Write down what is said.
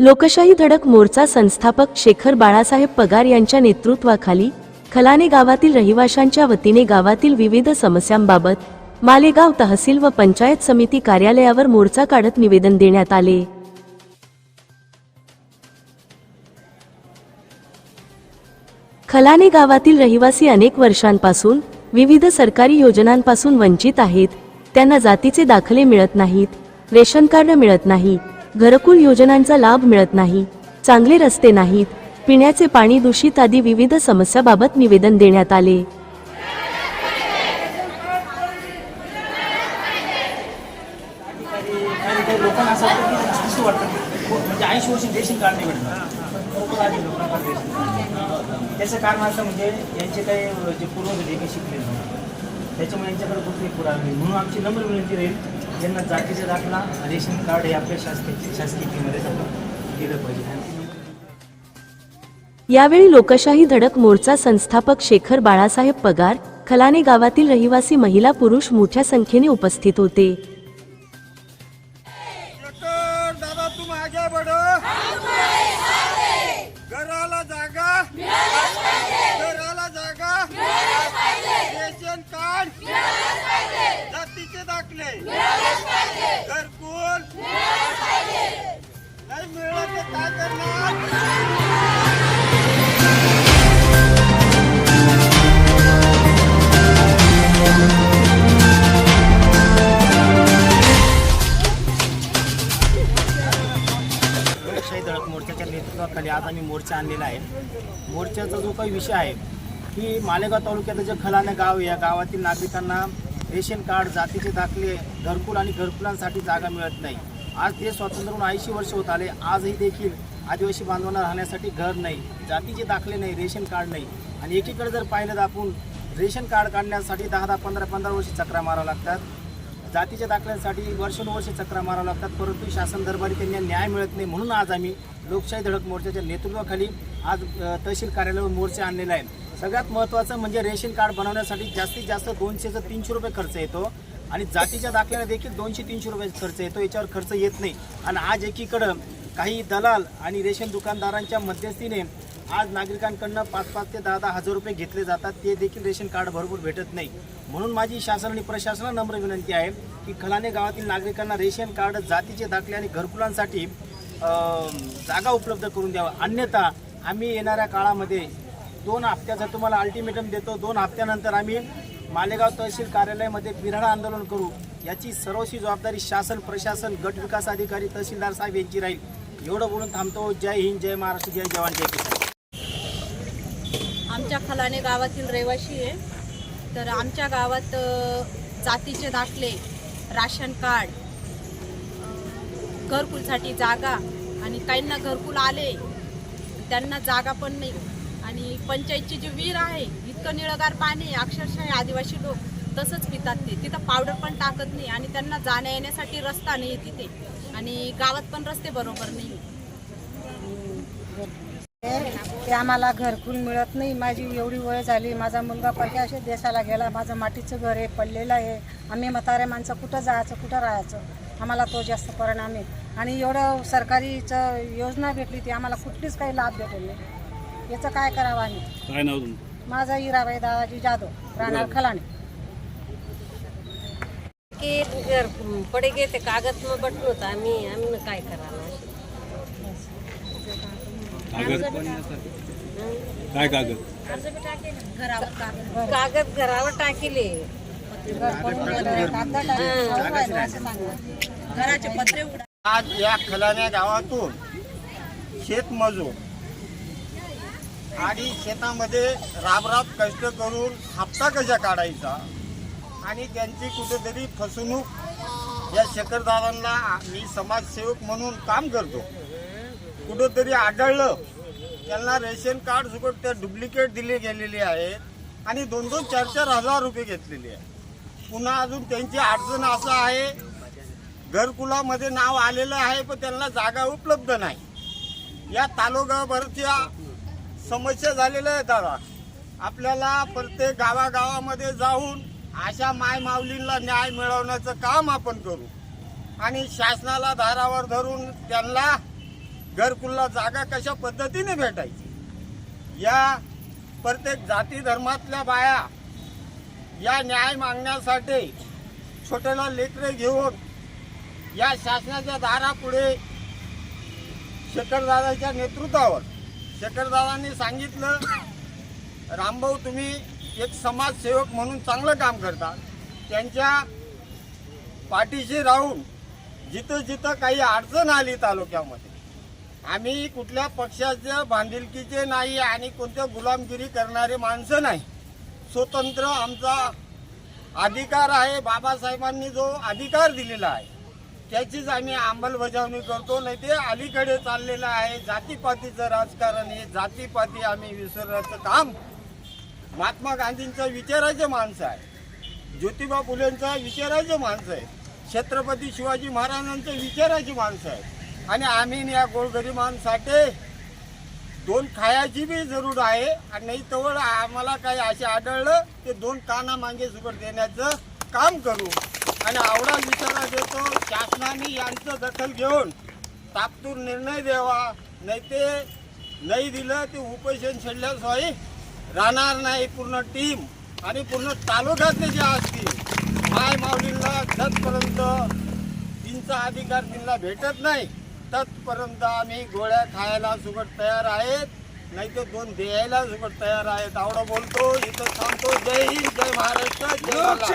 लोकशाही धडक मोर्चा संस्थापक शेखर बाळासाहेब पगार यांच्या नेतृत्वाखाली खलाने गावातील रहिवाशांच्या वतीने गावातील विविध समस्यांबाबत मालेगाव तहसील व पंचायत समिती कार्यालयावर मोर्चा काढत निवेदन देण्यात आले. खलाने गावातील रहिवासी अनेक वर्षांपासून विविध सरकारी योजनांपासून वंचित आहेत. त्यांना जातीचे दाखले मिळत नाहीत रेशन कार्ड मिळत नाही घरकुल योजनांचा लाभ मिळत नाही चांगले रस्ते नाहीत पिण्याचे पाणी दूषित आदी विविध समस्याबाबत निवेदन देण्यात आले. त्याचं कारण असं म्हणजे यांचे काही जे पूर्वज होते काही शिकले त्याच्यामुळे यांच्याकडे कुठली पुरावे म्हणून आमची नम्र विनंती राहील यांना जातीचा दाखला रेशन कार्ड हे आपल्या शासकीय शासकीय फीमध्ये दिलं पाहिजे. यावेळी लोकशाही धडक मोर्चा संस्थापक शेखर बाळासाहेब पगार खलाने गावातील रहिवासी महिला पुरुष मोठ्या संख्येने उपस्थित होते. जागा. आज आम्ही मोर्चा आणलेला आहे. मोर्चाचा जो काही विषय आहे की मालेगाव तालुक्यात जे खलाने गाव आहे, या गावातील नागरिकांना रेशन कार्ड जातीचे दाखले घरकुल आणि घरकुलांसाठी जागा मिळत नाही. आज ते स्वातंत्र्य होऊन ऐंशी वर्ष होत आले. आजही देखील आदिवासी बांधवांना राहण्यासाठी घर नाही जातीचे दाखले नाही रेशन कार्ड नाही. आणि एकीकडे जर पाहिलं तर आपण रेशन कार्ड काढण्यासाठी दहा दहा पंधरा पंधरा वर्षी चक्रा मारावं लागतात. जातीच्या दाखल्यांसाठी वर्षानुवर्षे चक्रा मारावं लागतात परंतु शासन दरबारी त्यांना न्याय मिळत नाही म्हणून आज आम्ही लोकशाही धडक मोर्चाच्या नेतृत्वाखाली आज तहसील कार्यालयावर मोर्चा आणलेला आहे. सगळ्यात महत्त्वाचं म्हणजे रेशन कार्ड बनवण्यासाठी जास्तीत जास्त दोनशेचं तीनशे रुपये खर्च येतो आणि जातीच्या दाखल्याला देखील दोनशे तीनशे रुपये खर्च येतो याच्यावर खर्च येत नाही. आणि आज एकीकडं काही दलाल आणि रेशन दुकानदारांच्या मध्यस्थीने आज नागरिकांकडनं पाच पाच ते दहा दहा हजार रुपये घेतले जातात ते देखील रेशन कार्ड भरपूर भेटत नाही. म्हणून माझी शासन आणि प्रशासनाला नम्र विनंती आहे की खलाने गावातील नागरिकांना रेशन कार्ड जातीचे दाखले आणि घरकुलांसाठी जागा उपलब्ध करून द्यावा. अन्यथा आम्ही येणाऱ्या काळामध्ये दोन हप्त्याचा तुम्हाला अल्टिमेटम देतो. दोन हप्त्यानंतर आम्ही मालेगाव तहसील कार्यालयामध्ये बिराडा आंदोलन करू. याची सर्वशी जबाबदारी शासन प्रशासन गट विकास अधिकारी तहसीलदार साहेब यांची राहील. एवढं बोलून थांबतो. जय हिंद जय महाराष्ट्र जय जवान जय किसान. आमच्या खलाने गावातील रहिवासी आहे. तर आमच्या गावात जातीचे दाखले राशन कार्ड घरकुलसाठी जागा आणि काहींना घरकुल आले त्यांना जागा पण नाही. आणि पंचायतची जी विहीर आहे इतकं निळगार पाणी आहे, अक्षरशः आदिवासी लोक तसंच पितात ते. तिथं पावडर पण टाकत नाही आणि त्यांना जाण्या येण्यासाठी रस्ता नाही आहे तिथे. आणि गावात पण रस्ते बरोबर नाही. ते आम्हाला घरकुल मिळत नाही. माझी एवढी वय झाली माझा मुलगा परक्याशे देशाला गेला. माझं मातीचं घर आहे पडलेलं आहे. आम्ही म्हातारे माणसं कुठं जायचं कुठं राहायचं? आम्हाला तो जास्त परिणाम आहे. आणि एवढं सरकारीचं योजना भेटली ती आम्हाला कुठलीच काही लाभ भेटेल नाही. याचं काय करावं आम्ही? काय नाव तुमचं? माझा हिराबाई दादाजी जाधव राहणार खलाणे. के घर पडे गे ते कागद में बटन होता आम्ही. आम्ही काय करायला कागद काय कागद? कागद. घरावर टाकिले. आज या खलाण्या गावातून शेतमजूर आणि शेतामध्ये राबराब कष्ट करून हप्ता कशा काढायचा आणि त्यांची कुठेतरी फसवणूक. या शेखरदारांना मी समाजसेवक म्हणून काम करतो. कुठंतरी आढळलं त्यांना रेशन कार्ड सुकट त्या डुप्लिकेट दिले गेलेले आहेत आणि दोन दोन चार चार हजार रुपये घेतलेले आहे. पुन्हा अजून त्यांची अडचण असं आहे. घरकुलामध्ये नाव आलेलं आहे पण त्यांना जागा उपलब्ध नाही. या तालुकाभरच्या समस्या झालेल्या आहेत दादा. आपल्याला प्रत्येक गावागावामध्ये जाऊन अशा माय माऊलींना न्याय मिळवण्याचं काम आपण करू. आणि शासनाला धारावर धरून त्यांना घरकुलला जागा कशा पद्धतीने भेटायची? या प्रत्येक जाती धर्मातल्या बाया या न्याय मागण्यासाठी छोट्याला लेकरे घेऊन या शासनाच्या दारापुढे शेखरदादाच्या नेतृत्वावर. शेखरदादांनी सांगितलं रामभाऊ तुम्ही एक समाजसेवक म्हणून चांगलं काम करता. त्यांच्या पाठीशी राहून जिथं जिथं काही अडचण आली तालुक्यामध्ये आम्ही कुठल्या पक्षाच्या बांधिलकीचे नाही आणि कोणत्या गुलामगिरी करणारे माणसं नाही. स्वतंत्र आमचा अधिकार आहे. बाबासाहेबांनी जो अधिकार दिलेला आहे त्याचीच आम्ही अंमलबजावणी करतो. नाही ते अलीकडे चाललेलं आहे. जातीपातीचं राजकारण हे जातीपाती आम्ही विसरण्याचं काम महात्मा गांधींचा विचाराचे माणसं आहे. ज्योतिबा फुलेंचा विचाराचे माणसं आहे छत्रपती शिवाजी महाराजांचं विचाराची माणसं आहे आणि आम्ही या गोरगरिबांसाठी दोन खायाची बी जरूर आहे. आणि नाही तवळ आम्हाला काही असे आढळलं ते दोन काना मागे सुकट देण्याचं काम करू. आणि आवडा विचारा देतो शासनाने यांचं दखल घेऊन तापतूर निर्णय द्यावा. नाही ते नाही दिलं ते उपोषण छेडल्याशिवाय राहणार नाही पूर्ण टीम आणि पूर्ण तालुक्यातले जे असतील माय माऊलींना जतपर्यंत तिचा अधिकार तिला भेटत नाही. तत्पर्यंत आम्ही गोळ्या खायला सुगट तयार आहेत. नाही तर दोन द्यायला सुगट तयार आहेत. आवडं बोलतो इथं थांबतो. जय हिंद जय महाराष्ट्र जय मल्हार.